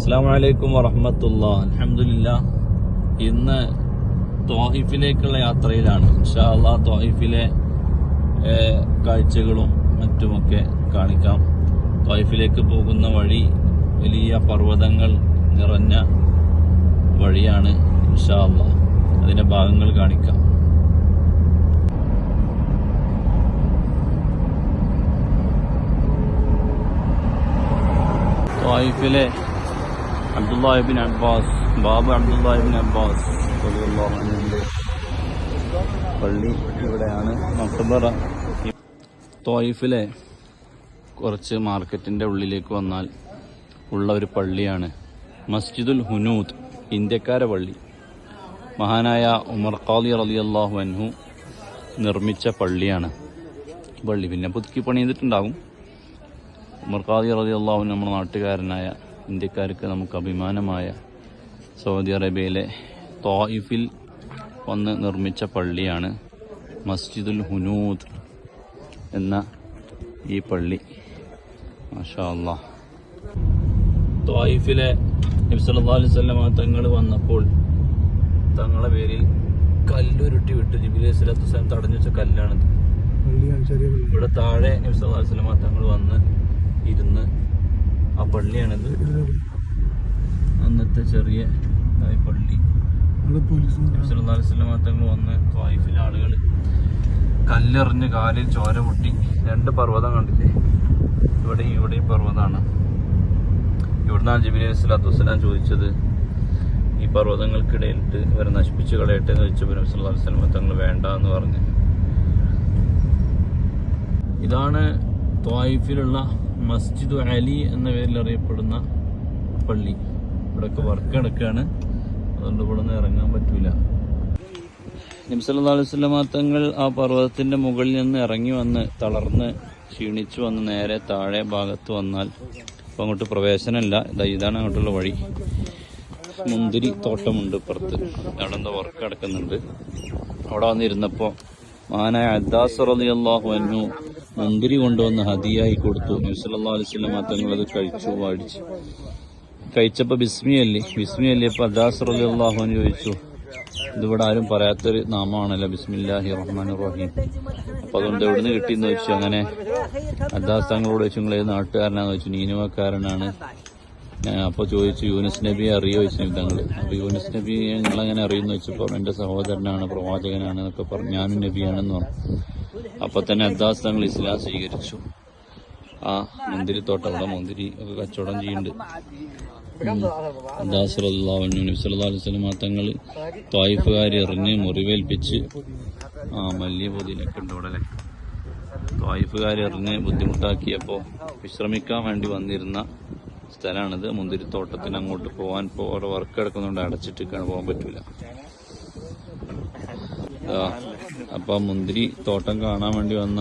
അസ്സാം വലൈക്കും വറഹമത്തുള്ള. അലഹമില്ല ഇന്ന് ത്വാഹിഫിലേക്കുള്ള യാത്രയിലാണ്. ഇൻഷാ അള്ളാ ത്വാഹിഫിലെ കാഴ്ചകളും മറ്റുമൊക്കെ കാണിക്കാം. ത്വാഹിഫിലേക്ക് പോകുന്ന വഴി വലിയ പർവതങ്ങൾ നിറഞ്ഞ വഴിയാണ് ഇൻഷാ അതിന്റെ ഭാഗങ്ങൾ കാണിക്കാം. ത്വായിഫിലെ അബ്ദുല്ലാഹിബിൻ അബ്ബാസ് ബാബ് അബ്ദുല്ലാഹിബിൻ അബ്ബാസ് പള്ളി ഇവിടെയാണ് മക്കബറ തോയിഫിലെ കുറച്ച് മാർക്കറ്റിന്റെ ഉള്ളിലേക്ക് വന്നാൽ ഉള്ള ഒരു പള്ളിയാണ് മസ്ജിദുൽ ഹുനൂദ് ഇന്ത്യക്കാര പള്ളി. മഹാനായ ഉമർ ഖാലി അള്ളാഹു അൻഹു നിർമ്മിച്ച പള്ളിയാണ് പള്ളി. പിന്നെ പുതുക്കി പണിതിട്ടുണ്ടാകും ഉമർ ഖാദി റളിയല്ലാഹു അള്ളാഹു നമ്മുടെ നാട്ടുകാരനായ ഇന്ത്യക്കാർക്ക് നമുക്ക് അഭിമാനമായ സൗദി അറേബ്യയിലെ തോയിഫിൽ വന്ന് നിർമ്മിച്ച പള്ളിയാണ് മസ്ജിദുൽ ഹുനൂദ് എന്ന ഈ പള്ളി. മാഷാ തോയിഫിലെ ത്വായിഫിലെ നബി അലൈഹി തങ്ങൾ വന്നപ്പോൾ തങ്ങളെ പേരിൽ കല്ലുരുട്ടി വിട്ട്. ജിബിലി സ്വലാത്തു വസ്സലാം തടഞ്ഞു വെച്ച ചെറിയ ഇവിടെ താഴെ നബി സല്ലല്ലാഹു അലൈഹി തങ്ങൾ വന്ന് ഇരുന്ന് ആ പള്ളിയാണിത്. അന്നത്തെ ചെറിയ പള്ളി. തങ്ങൾ വന്ന് ത്വായിഫിലെ ആളുകൾ കല്ലെറിഞ്ഞ് കാലിൽ ചോര പൊട്ടി. രണ്ട് പർവതം കണ്ടില്ലേ? ഇവിടെയും ഇവിടെയും പർവതമാണ് ഇവിടുന്നാണ് ജബിലി അലൈഹി സ്വലാത്തു വസ്സലാം ചോദിച്ചത് ഈ പർവതങ്ങൾക്കിടയിലിട്ട് ഇവരെ നശിപ്പിച്ച് കളയട്ടെ എന്ന് ചോദിച്ചപ്പോൾ നബി സല്ലല്ലാഹു അലൈഹി തങ്ങൾ വേണ്ട എന്ന് പറഞ്ഞു. ഇതാണ് ത്വായിഫിലുള്ള മസ്ജിദ് അലി എന്ന പേരിൽ അറിയപ്പെടുന്ന പള്ളി. ഇവിടെയൊക്കെ വർക്ക് നടക്കുകയാണ് അതുകൊണ്ട് ഇവിടെ നിന്ന് ഇറങ്ങാൻ പറ്റൂല. നിംസല്ലാ അലൈഹി സ്വലമ തങ്ങൾ ആ പർവതത്തിന്റെ മുകളിൽ നിന്ന് ഇറങ്ങി വന്ന് തളർന്ന് ക്ഷീണിച്ചു വന്ന് നേരെ താഴെ ഭാഗത്ത് വന്നാൽ ഇപ്പം അങ്ങോട്ട് പ്രവേശനമില്ല. ഇതാ ഇതാണ് അങ്ങോട്ടുള്ള വഴി. മുന്തിരി തോട്ടമുണ്ട് ഇപ്പുറത്ത്. അവിടെ എന്തോ വർക്ക് നടക്കുന്നുണ്ട്. അവിടെ വന്നിരുന്നപ്പോൾ മാനായ അദ്ദാസ് റളിയല്ലാഹു അൻഹു മുന്തിരി കൊണ്ടുവന്ന് ഹതിയായി കൊടുത്തു. നബ്സല്ലാ അലൈഹി തങ്ങൾ അത് കഴിച്ചു വാടിച്ചു. കഴിച്ചപ്പോൾ ബിസ്മിയല്ലേ ബിസ്മിയല്ലിയപ്പോൾ അദ്ദാസ് അദാസ് അൻഹു ചോദിച്ചു ഇതിവിടെ ആരും പറയാത്തൊരു നാമമാണല്ലോ ബിസ്മില്ലാഹി റഹ്മാൻ റഹീം. അപ്പം അതുകൊണ്ട് എവിടുന്ന് കിട്ടിയെന്ന് ചോദിച്ചു അങ്ങനെ. അദാസ് തങ്ങളോട് ചോദിച്ചു നിങ്ങൾ ഏത് നാട്ടുകാരനാണെന്ന് ചോദിച്ചു നീനുവക്കാരനാണ്. അപ്പോൾ ചോദിച്ചു യൂനിസ് നബിയെ അറിയോ? ചോദിച്ചു നബി തങ്ങൾ അപ്പോൾ യൂനിസ് നബിയെ നിങ്ങളെങ്ങനെ അറിയുമെന്ന് വെച്ചപ്പോൾ എന്റെ സഹോദരനാണ് പ്രവാചകനാണ് എന്നൊക്കെ പറഞ്ഞു. ഞാനും നബിയാണെന്ന് പറഞ്ഞു. അപ്പോൾ തന്നെ അദ്ദാസ് തങ്ങൾ ഇസ്ലാം സ്വീകരിച്ചു. ആ മുന്തിരിത്തോട്ടം അവിടെ മുന്തിരി ഒക്കെ കച്ചവടം ചെയ്യുന്നുണ്ട്. അദ്ദാസ് നബി സല്ലല്ലാഹു അലൈഹി തങ്ങൾ എറിഞ്ഞ് മുറിവേൽപ്പിച്ച് ആ മല്ലിയ പൊതിയിലൊക്കെ ഉണ്ട് അല്ലേ ത്വായിഫുകാർ എറിഞ്ഞ് ബുദ്ധിമുട്ടാക്കിയപ്പോൾ വിശ്രമിക്കാൻ വേണ്ടി വന്നിരുന്ന സ്ഥലമാണിത്. മുന്തിരിത്തോട്ടത്തിന് അങ്ങോട്ട് പോകാൻ ഇപ്പോൾ ഓരോ വർക്ക് കിടക്കുന്നുണ്ട് അടച്ചിട്ട് പോകാൻ പറ്റൂല. അപ്പൊ മുന്തിരി തോട്ടം കാണാൻ വേണ്ടി വന്ന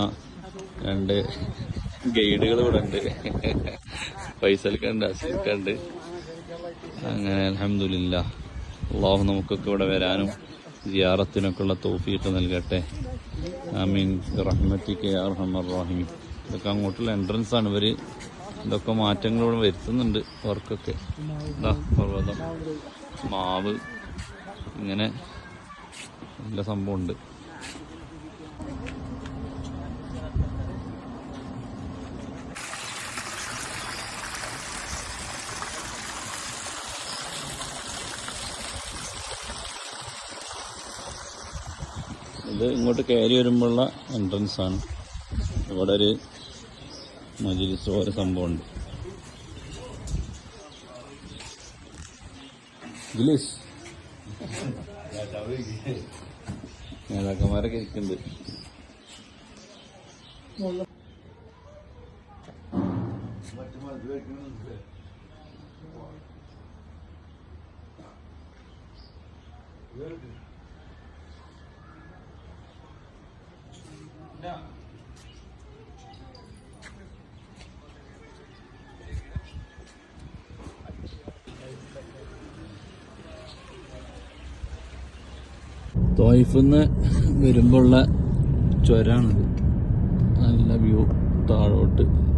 രണ്ട് ഗൈഡുകൾ ഇവിടെ ഉണ്ട്. ഫൈസൽക്കുണ്ട് അസീൽക്കുണ്ട് അങ്ങനെ അലഹമില്ല അള്ളാഹു നമുക്കൊക്കെ ഇവിടെ വരാനും സിയാറത്തിനൊക്കെ ഉള്ള തോഫീട്ട് നൽകട്ടെ. ആമീൻ. റഹ്മത്തിക്ക് അർഹമർ റഹീം. ഇതൊക്കെ അങ്ങോട്ടുള്ള എൻട്രൻസ് ആണ്. ഇവർ ഇതൊക്കെ മാറ്റങ്ങൾ ഇവിടെ വരുത്തുന്നുണ്ട് വർക്കൊക്കെ. പർവതം മാവ് ഇങ്ങനെ നല്ല സംഭവമുണ്ട്. ഇത് ഇങ്ങോട്ട് കയറി വരുമ്പോഴുള്ള എൻട്രൻസ് ആണ്. ഇവിടെ ഒരു മജിലിസ് ഓരോ സംഭവമുണ്ട്. ജിലീസ് നേതാക്കന്മാരൊക്കെ ഇരിക്കുന്നുണ്ട്. തോയിഫിന്ന് വരുമ്പോഴുള്ള ചുരാണിത്. നല്ല വ്യൂ താഴോട്ട്.